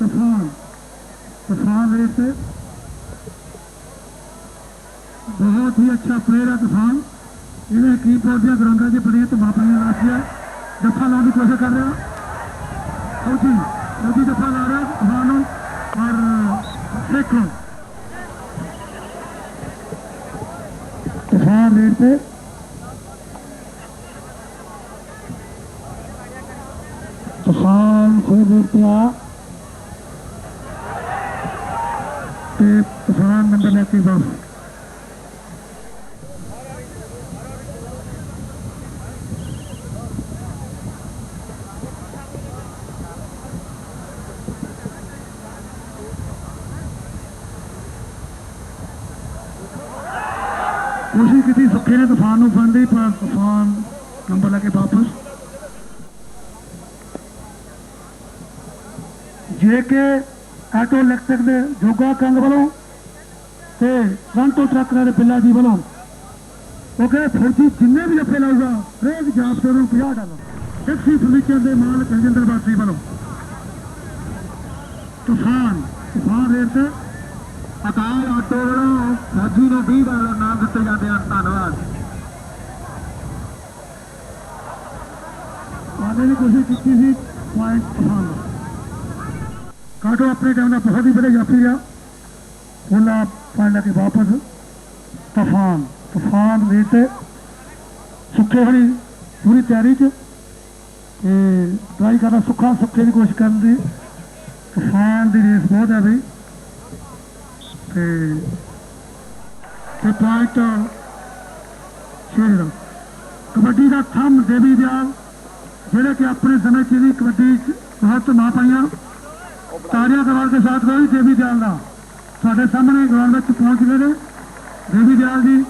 طوفان طوفان ریت بہت ہی اچھا پلیئر ہے کسان، انہیں کی جی بورڈ دیا گراؤنڈ کی بڑی تو اپنے رات ہے۔ دفاع لاؤ کی کوشش کر رہا اور جی اور جی دفاع لا رہا طوفان اور دیکھ لو طوفان ریٹ پہ طوفان پہ آ ਤੇ ਤੂਫਾਨ ਨੰਬਰ ਲੈ ਕੇ ਬਸ ਕੋਸ਼ਿਸ਼ ਕੀਤੀ ਸੁੱਖੇ ਨੇ ਤੂਫਾਨ ਨੂੰ ਫੜਨ ਦੀ ਪਰ ਤੂਫਾਨ ਨੰਬਰ ਲੈ ਕੇ ਵਾਪਸ ਜੇ ਕਿ ਆਟੋ ਇਲੈਕਟ੍ਰਿਕ ਦੇ ਜੋਗਾ ਕੰਗ ਵੱਲੋਂ ਤੇ ਫਰੰਟੋ ਟਰੱਕ ਵਾਲੇ ਬਿੱਲਾ ਜੀ ਵੱਲੋਂ। ਉਹ ਕਹਿੰਦੇ ਫੌਜੀ ਜਿੰਨੇ ਵੀ ਜੱਫੇ ਲਾਊਗਾ, ਹਰੇਕ ਜਾਬਤੇ ਨੂੰ 50 ਡਾਲਰ ਟੈਕਸੀ ਫਰਨੀਚਰ ਦੇ ਮਾਲਕ ਰਜਿੰਦਰ ਬਾਸੀ ਵੱਲੋਂ। ਤੂਫਾਨ ਤੂਫਾਨ ਰੇਟ ਅਕਾਲ ਆਟੋ ਵੱਲੋਂ ਫੌਜੀ ਨੂੰ 20 ਡਾਲਰ ਨਾਮ ਦਿੱਤੇ ਜਾਂਦੇ ਹਨ, ਧੰਨਵਾਦ। ਆਨੇ ਦੀ ਕੋਸ਼ਿਸ਼ ਕੀਤੀ ਸੀ ਪੁਆਇੰਟ ਤੂਫਾਨ ਕਾਟੋ ਆਪਣੇ ਟਾਈਮ ਦਾ ਬਹੁਤ ਹੀ ਵਧੀਆ ਜਾਫੀ ਰਿਹਾ ਉਹਨਾਂ ਪੁਆਇੰਟ ਲੈ ਕੇ ਵਾਪਸ। ਤੂਫਾਨ ਤੂਫਾਨ ਰੇਟ ਤੇ ਸੁੱਖੇ ਹਰੀ ਪੂਰੀ ਤਿਆਰੀ ਚ। ਤੇ ਟਰਾਈ ਕਰਨਾ ਸੁੱਖਾ ਸੁੱਕੇ ਦੀ ਕੋਸ਼ਿਸ਼ ਕਰਨ ਦੀ। ਤੂਫਾਨ ਦੀ ਰੇਸ ਬਹੁਤ ਹੈ ਬਈ। ਤੇ ਤੇ ਪੁਆਇੰਟ ਛੇ ਦਾ। ਕਬੱਡੀ ਦਾ ਥੰਮ ਦੇਵੀ ਦਿਆਲ, ਜਿਹੜੇ ਕਿ ਆਪਣੇ ਸਮੇਂ 'ਚ ਵੀ ਕਬੱਡੀ 'ਚ ਬਹੁਤ ਨਾ ਪਾਈਆਂ। ਤਾੜੀਆਂ ਕਰਵਾਉਣ ਕੇ ਸਾਥ ਕੋਈ ਦੇਵੀ ਦਿਆਲ ਦਾ। ਸਾਡੇ ਸਾਹਮਣੇ ਗਰਾਊਂਡ ਵਿੱਚ ਪਹੁੰਚ ਗਏ ਨੇ। ਦੇਵੀ ਦਿਆਲ ਜੀ,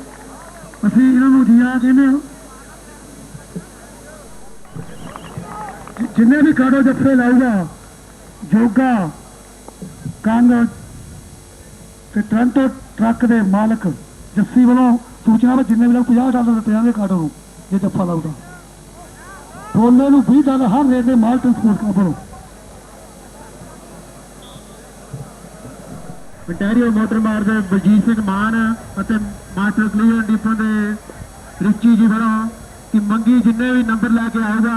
ਅਸੀਂ ਇਹਨਾਂ ਨੂੰ ਜੀਆ ਕਹਿੰਦੇ ਹਾਂ। ਜਿੰਨੇ ਵੀ ਕਾੜੋ ਜੱਫੇ ਲਾਊਗਾ, ਜੋਗਾ ਕੰਗ ਤੇ ਟ੍ਰਾਂਟੋ ਟਰੱਕ ਦੇ ਮਾਲਕ ਜੱਸੀ ਵੱਲੋਂ ਸੂਚਨਾ ਵਿੱਚ ਜਿੰਨੇ ਵੀ ਲੋਕ 50 ਡਾਲਰ ਦਿੱਤੇ ਜਾਣਗੇ ਕਾਟੋ ਨੂੰ, ਜੇ ਜੱਫਾ ਲਾਊਗਾ। ਬੋਲੇ ਨੂੰ 20 ਡਾਲਰ ਹਰ ਰੇਟ ਦੇ ਮਾਲ ਟ੍ਰਾਂਸਪੋਰਟ ਕੰਪਨੀ ਮਟੈਰੀਅਲ ਮੋਟਰ ਮਾਰ ਦੇ ਬਲਜੀਤ ਸਿੰਘ ਮਾਨ ਅਤੇ ਮਾਸਟਰ ਕਲੀਅਰ ਡਿਪੋ ਦੇ ਰਿਚੀ ਜੀ ਵੱਲੋਂ ਕਿ ਮੰਗੀ ਜਿੰਨੇ ਵੀ ਨੰਬਰ ਲੈ ਕੇ ਆਊਗਾ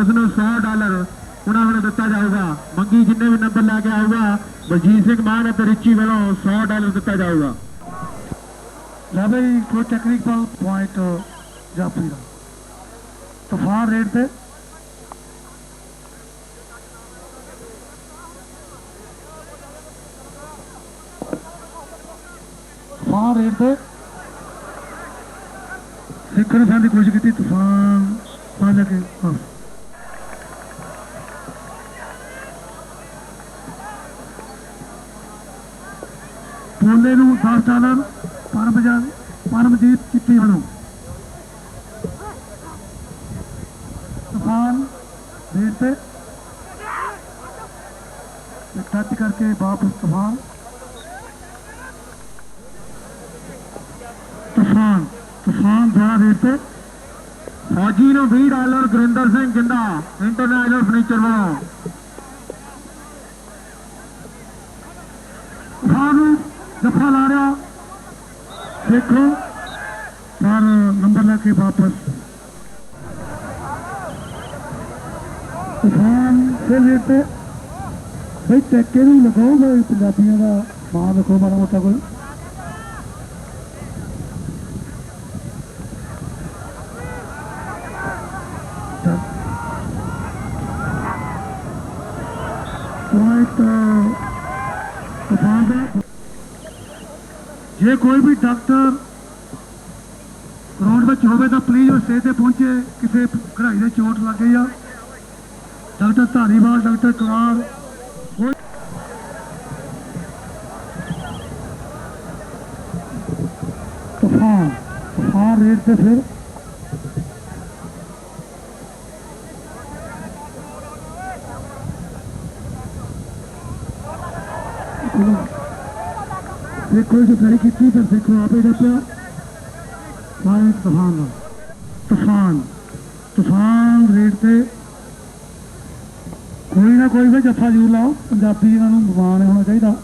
ਉਸ ਨੂੰ 100 ਡਾਲਰ ਉਹਨਾਂ ਵੱਲੋਂ ਦਿੱਤਾ ਜਾਊਗਾ। ਮੰਗੀ ਜਿੰਨੇ ਵੀ ਨੰਬਰ ਲੈ ਕੇ ਆਊਗਾ, ਬਲਜੀਤ ਸਿੰਘ ਮਾਨ ਅਤੇ ਰਿਚੀ ਵੱਲੋਂ 100 ਡਾਲਰ ਦਿੱਤਾ ਜਾਊਗਾ। ਲੈ ਬਈ, ਕੋਈ ਟੈਕਨੀਕਲ ਪੁਆਇੰਟ ਜਾਫੀ ਦਾ ਤੂਫਾਨ ਰੇਟ ਤੇ ਤੂਫਾਨ ਰੇਟ ਤੇ ਸਿੱਖਣ ਸਾਂ ਦੀ ਕੋਸ਼ਿਸ਼ ਕੀਤੀ, ਤੂਫਾਨ ਪਾ ਲੈ ਕੇ, ਹਾਂ। ਪੋਲੇ ਨੂੰ 10 ਡਾਲਰ ਪਰਮਜਾ ਪਰਮਜੀਤ ਚਿੱਟੀ ਵੱਲੋਂ ਤੂਫਾਨ ਰੇਟ ਤੇ। ਟੱਚ ਕਰਕੇ ਵਾਪਸ ਤੂਫਾਨ। ਤੂਫਾਨ ਤੂਫਾਨ ਜਿਹੜਾ ਰੇਟ ਤੇ ਫੌਜੀ ਨੂੰ 20 ਡਾਲਰ ਗੁਰਿੰਦਰ ਸਿੰਘ ਜਿੰਦਾ ਇੰਟਰਨੈਸ਼ਨਲ ਫਰਨੀਚਰ ਵੱਲੋਂ। ਤੂਫਾਨ ਨੂੰ, ਜੱਫਾ ਲਾ ਰਿਹਾ। ਦੇਖੋ ਪਰ ਨੰਬਰ ਲੈ ਕੇ ਵਾਪਸ। ਤੂਫਾਨ ਦੇ ਰੇਟ ਤੇ ਬਈ ਟੱਕੇ ਨੂੰ ਲਗਾਉਗਾ ਪੰਜਾਬੀਆਂ ਦਾ? ਮਾਂ ਲਿਖੋ ਮਾੜਾ ਮੋਟਾ ਕੋਈ। ਪੁਆਇੰਟ ਤੂਫਾਨ ਦਾ ਜੇ ਕੋਈ ਵੀ ਡਾਕਟਰ ਗਰਾਊਂਡ ਵਿੱਚ ਹੋਵੇ ਤਾਂ ਪਲੀਜ਼ ਉਹ ਸਟੇਜ ਤੇ ਪਹੁੰਚੇ ਕਿਸੇ ਖੜਾਈ ਦੇ ਚੋਟ ਲੱਗ ਗਈ ਆ ਡਾਕਟਰ ਧਾਰੀਵਾਲ ਡਾਕਟਰ ਕੁਮਾਰ ਕੋਈ- ਤੂਫਾਨ ਤੂਫਾਨ ਰੇਟ ਤੇ ਫਿਰ ਦੇਖੋ ਜੋ ਕਰੀ ਕੀਤੀ ਪਰ ਦੇਖੋ ਆਪੇ ਦੱਸਿਆ ਪਾਇੰਟ ਤੂਫਾਨ। ਤੂਫਾਨ। ਤੂਫਾਨ ਰੇਟ ਤੇ ਕੋਈ ਨਾ ਕੋਈ ਵੀ ਜੱਫਾ ਜ਼ਰੂਰ ਲਾਓ। ਪੰਜਾਬੀ ਇਹਨਾਂ ਨੂੰ ਮਾਣ ਹੋਣਾ ਚਾਹੀਦਾ।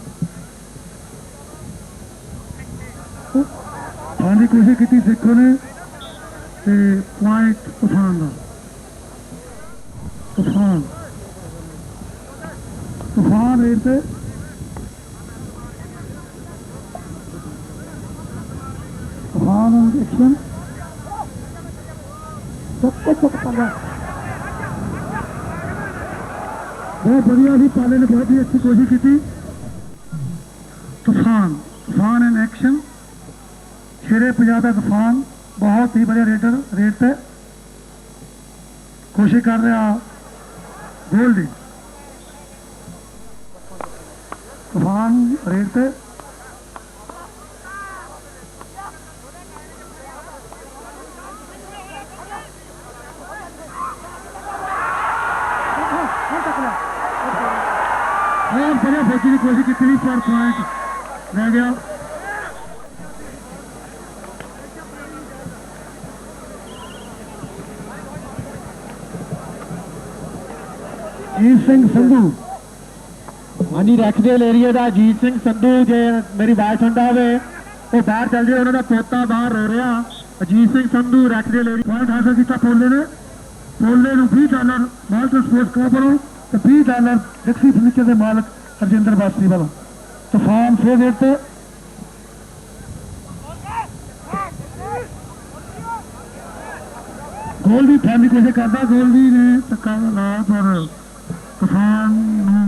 ਹਾਂ ਦੀ ਕੋਸ਼ਿਸ਼ ਕੀਤੀ ਸਿੱਖੋ ਨੇ ਤੇ ਪੁਆਇੰਟ ਤੂਫਾਨ ਦਾ। ਤੂਫਾਨ। ਤੂਫਾਨ ਰੇਟ ਤੇ ਤੂਫਾਨ ਐਕਸ਼ਨ ਚੱਕ ਬਹੁਤ ਵਧੀਆ ਸੀ ਪਾਲੇ ਨੇ ਬਹੁਤ ਹੀ ਅੱਛੀ ਕੋਸ਼ਿਸ਼ ਕੀਤੀ। ਤੂਫਾਨ ਤੂਫਾਨ ਇਨ ਐਕਸ਼ਨ ਸ਼ੇਰੇ ਪੰਜਾਬ ਦਾ ਤੂਫਾਨ, ਬਹੁਤ ਹੀ ਵਧੀਆ ਰੇਟਰ ਰੇਟ ਤੇ। ਕੋਸ਼ਿਸ਼ ਕਰ ਰਿਹਾ ਗੋਲਡੀ ਤੂਫਾਨ, ਰੇਟ ਤੇ ਬਹੁਤ ਵਧੀਆ ਫੌਜੀ ਦੀ ਕੋਸ਼ਿਸ਼ ਕੀਤੀ ਵੀ ਪਰ ਪੁਆਇੰਟ ਰਹਿ ਗਿਆ। ਜੀਤ ਸਿੰਘ ਸੰਧੂ। ਹਾਂਜੀ ਰੈਕਸਡੇਲ ਏਰੀਆ ਦਾ ਅਜੀਤ ਸਿੰਘ ਸੰਧੂ, ਜੇ ਮੇਰੀ ਆਵਾਜ਼ ਸੁਣਦਾ ਹੋਵੇ, ਉਹ ਬਾਹਰ ਚੱਲ ਜਾਏ ਉਹਨਾਂ ਦਾ ਪੋਤਾ ਬਾਹਰ ਰੋ ਰਿਹਾ। Ajit Singh Sandhu Rexdale area point ਹਾਸਲ ਕੀਤਾ ਪੋਲੇ ਨੇ? ਪੋਲੇ ਨੂੰ 20 ਡਾਲਰ ਮਾਲਟਨ ਸਪੋਰਟਸ ਕਲੱਬ ਵੱਲੋਂ ਤੇ 20 ਡਾਲਰ ਡਿਕਸੀ ਫਰਨੀਚਰ ਦੇ ਮਾਲਕ ਰਜਿੰਦਰ ਬਾਸਰੀ ਵੱਲੋਂ। ਤੂਫਾਨ ਫੇਰ ਰੇਟ ਤੇ। ਗੋਲ ਦੀ ਫੈਮਲੀ ਕੋਸ਼ਿਸ਼ ਕਰਦਾ ਗੋਲ ਦੀ ਨੇ ਧੱਕਾ ਲਾ ਪਰ ਤੂਫਾਨ ਨੂੰ